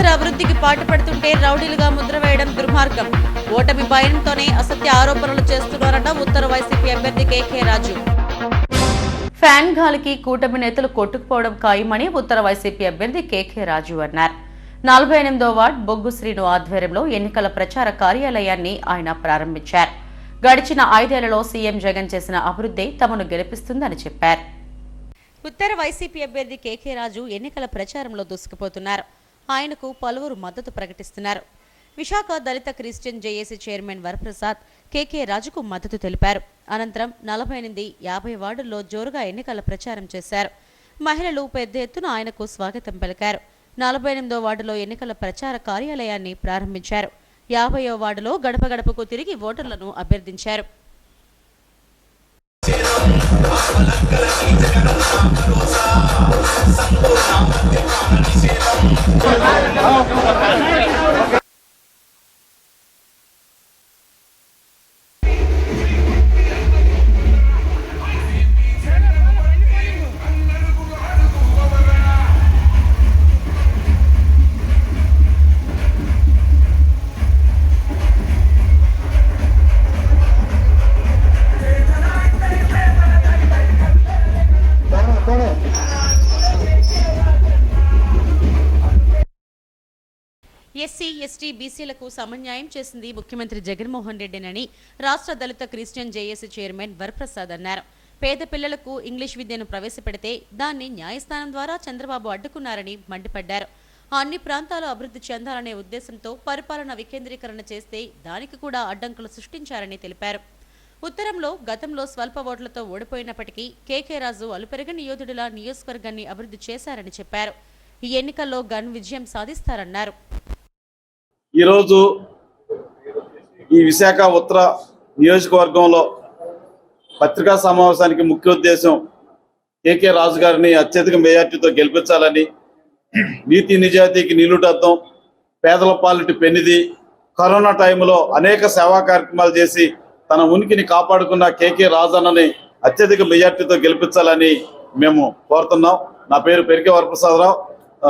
ఉత్తరాంధ్ర అభివృద్ధికి పాటుపడుతుంటే రౌడీలుగా ముద్ర వేయడం దుర్మార్గం. ఓటమి భయంతోనే అసత్య ఆరోపణలు చేస్తున్నారట ఉత్తర వైసీపీ అభ్యర్థి కేకే రాజు. ఫ్యాన్ గాలికి కూటమి నేతలు కొట్టుకుపోవడం ఖాయమని ఉత్తర వైసీపీ అభ్యర్థి కేకే రాజు అన్నారు. నలభై ఎనిమిదో వార్డ్ బొగ్గు శ్రీను ఆధ్వర్యంలో ఎన్నికల ప్రచార కార్యాలయాన్ని ఆయన ప్రారంభించారు. గడిచిన ఐదేళ్ళలో సీఎం జగన్ చేసిన అభివృద్ధి తమను గెలిపిస్తుందని చెప్పారు. ఉత్తర వైసీపీ అభ్యర్థి కేకే రాజు ఎన్నికల ప్రచారంలో దూసుకుపోతున్నారు. ఆయనకు పలువురు మద్దతు ప్రకటిస్తున్నారు. Visakha Dalit Christian JAC chairman Varaprasad KK రాజుకు మద్దతు తెలిపారు. అనంతరం నలభై ఎనిమిది యాభై వార్డుల్లో జోరుగా ఎన్నికల ప్రచారం చేశారు. మహిళలు పెద్ద ఎత్తున ఆయనకు స్వాగతం పలికారు. నలభై ఎనిమిదో వార్డులో ఎన్నికల ప్రచార కార్యాలయాన్ని ప్రారంభించారు. యాభైవ వార్డులో గడప గడపకు తిరిగి ఓటర్లను అభ్యర్థించారు. Oh. ఎస్సీ ఎస్టీ బీసీలకు సమన్యాయం చేసింది ముఖ్యమంత్రి జగన్మోహన్ రెడ్డినని రాష్ట్ర Dalit Christian JAC chairman Varaprasad అన్నారు. పేద పిల్లలకు ఇంగ్లీష్ విద్యను ప్రవేశపెడితే దాన్ని న్యాయస్థానం ద్వారా చంద్రబాబు అడ్డుకున్నారని మండిపడ్డారు. అన్ని ప్రాంతాలు అభివృద్ధి చెందాలనే ఉద్దేశంతో పరిపాలన వికేంద్రీకరణ చేస్తే దానికి కూడా అడ్డంకులు సృష్టించారని తెలిపారు. ఉత్తరంలో గతంలో స్వల్ప ఓట్లతో ఓడిపోయినప్పటికీ కేకే రాజు అలుపెరగని యోధుడిలా నియోజకవర్గాన్ని అభివృద్ధి చేశారని చెప్పారు. ఈ ఎన్నికల్లో గన్ విజయం సాధిస్తారన్నారు. ఈరోజు ఈ విశాఖ ఉత్తర నియోజకవర్గంలో పత్రికా సమావేశానికి ముఖ్య ఉద్దేశం కేకే రాజు గారిని అత్యధిక మెజార్టీతో గెలిపించాలని నీతి నిజాయితీకి నిలుటద్దం పేదల పాలిటి పెనిది కరోనా టైంలో అనేక సేవా కార్యక్రమాలు చేసి తన ఉనికిని కాపాడుకున్న కేకే రాజన్నని అత్యధిక మెజార్టీతో గెలిపించాలని మేము కోరుతున్నాం. నా పేరు Perike Varaprasadarao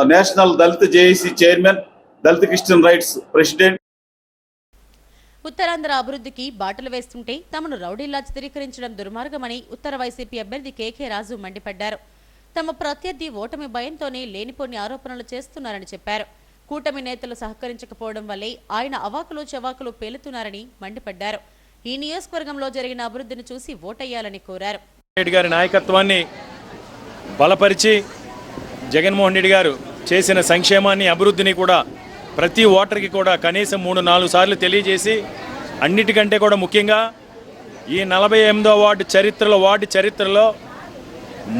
national Dalit JAC chairman Dalit Christian rights president. Uttarandhra అభివృద్ధికి బాటలు వేస్తుంటే తమను రౌడీలా చిత్రీకరించడం దుర్మార్గమని ఉత్తర వైసీపీ అభ్యర్థి కేకే రాజు మండిపడ్డారు. తమ ప్రత్యర్థి ఓటమి భయంతోనే లేనిపోని ఆరోపణలు చేస్తున్నారని చెప్పారు. కూటమి నేతలు సహకరించకపోవడం వల్లే ఆయన అవాకులు చవాకులు పేలుతున్నారని మండిపడ్డారు. ఈ నియోజకవర్గంలో జరిగిన అభివృద్ధిని చూసి ఓటయ్యాలని కోరారు. రెడ్డి గారి నాయకత్వాన్ని బలపరిచి జగన్మోహన్ రెడ్డి గారు చేసిన సంక్షేమాన్ని అభివృద్ధిని కూడా ప్రతి ఓటర్కి కూడా కనీసం మూడు నాలుగు సార్లు తెలియజేసి అన్నిటికంటే కూడా ముఖ్యంగా ఈ నలభై ఎనిమిదో వార్డు చరిత్రలో వార్డు చరిత్రలో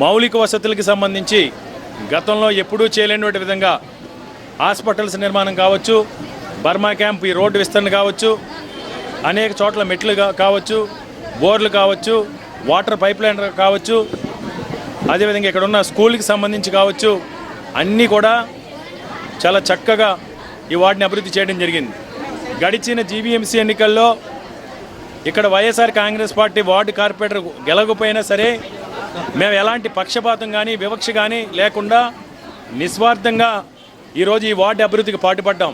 మౌలిక వసతులకి సంబంధించి గతంలో ఎప్పుడూ చేయలేనటువంటి విధంగా హాస్పిటల్స్ నిర్మాణం కావచ్చు బర్మా క్యాంప్ ఈ రోడ్డు విస్తరణ కావచ్చు అనేక చోట్ల మెట్లు కావచ్చు బోర్లు కావచ్చు వాటర్ పైప్ లైన్ కావచ్చు అదేవిధంగా ఇక్కడ ఉన్న స్కూల్కి సంబంధించి కావచ్చు అన్నీ కూడా చాలా చక్కగా ఈ వార్డుని అభివృద్ధి చేయడం జరిగింది. గడిచిన జీవీఎంసీ ఎన్నికల్లో ఇక్కడ YSR Congress party ward corporator గెలకపోయినా సరే మేము ఎలాంటి పక్షపాతం కానీ వివక్ష కానీ లేకుండా నిస్వార్థంగా ఈరోజు ఈ వార్డు అభివృద్ధికి పాటుపడ్డాం.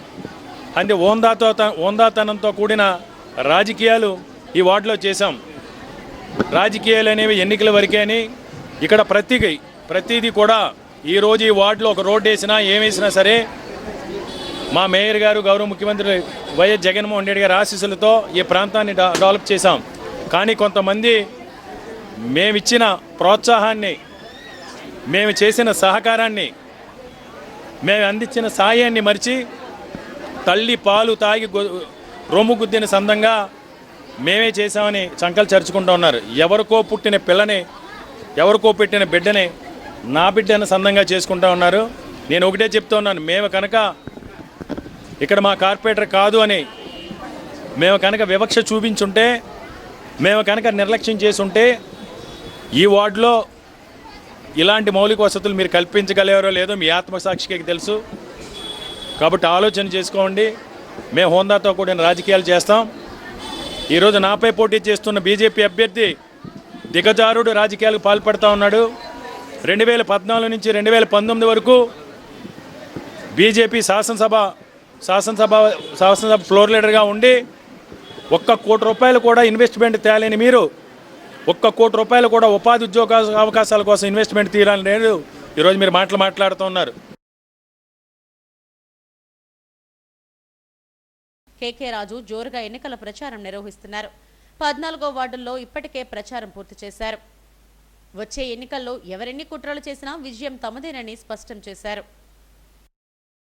అంటే ఓందాతో ఓందాతనంతో కూడిన రాజకీయాలు ఈ వార్డులో చేశాం. రాజకీయాలు అనేవి ఎన్నికల వరకే అని ఇక్కడ ప్రతి ప్రతిదీ కూడా ఈరోజు ఈ వార్డులో ఒక రోడ్డు వేసినా ఏమేసినా సరే మా మేయర్ గారు గౌరవ ముఖ్యమంత్రి వైఎస్ జగన్మోహన్ రెడ్డి గారి ఆశీస్సులతో ఈ ప్రాంతాన్ని డెవలప్ చేశాం. కానీ కొంతమంది మేమిచ్చిన ప్రోత్సాహాన్ని మేము చేసిన సహకారాన్ని మేము అందించిన సాయాన్ని మరిచి తల్లి పాలు తాగి రొమ్ము గుద్దిన సందంగా మేమే చేశామని చంకలు చరుచుకుంటూ ఉన్నారు. ఎవరికో పుట్టిన పిల్లని ఎవరికో పెట్టిన బిడ్డని నా బిడ్డని సందంగా చేసుకుంటూ ఉన్నారు. నేను ఒకటే చెప్తా ఉన్నాను. మేము కనుక ఇక్కడ మా కార్పొరేటర్ కాదు అని మేము కనుక వివక్ష చూపించుంటే మేము కనుక నిర్లక్ష్యం చేసి ఉంటే ఈ వార్డులో ఇలాంటి మౌలిక వసతులు మీరు కల్పించగలిగారో లేదో మీ ఆత్మసాక్షికి తెలుసు. కాబట్టి ఆలోచన చేసుకోండి. మేము హోందాతో కూడిన రాజకీయాలు చేస్తాం. ఈరోజు నాపై పోటీ చేస్తున్న బీజేపీ అభ్యర్థి దిగజారుడు రాజకీయాలకు పాల్పడుతూ ఉన్నాడు. రెండు వేల పద్నాలుగు నుంచి రెండు వేల పంతొమ్మిది వరకు బీజేపీ శాసనసభ శాసనసభ శాసనసభ ఫ్లోర్ లీడర్గా ఉండి ఒక్క కోటి రూపాయలు కూడా ఇన్వెస్ట్మెంట్ తేలేని మీరు ఒక్క కోటి రూపాయలు కూడా ఉపాధి ఉద్యోగ అవకాశాల కోసం ఇన్వెస్ట్మెంట్ తీయాలని లేదు. ఈరోజు మీరు మాటలు మాట్లాడుతున్నారు కేకే రాజు జోరుగా ఎన్నికల ప్రచారం నిర్వహిస్తున్నారు. పద్నాలుగో వార్డుల్లో ఇప్పటికే ప్రచారం పూర్తి చేశారు. వచ్చే ఎన్నికల్లో ఎవరెన్ని కుట్రలు చేసినా విజయం తమదేనని స్పష్టం చేశారు.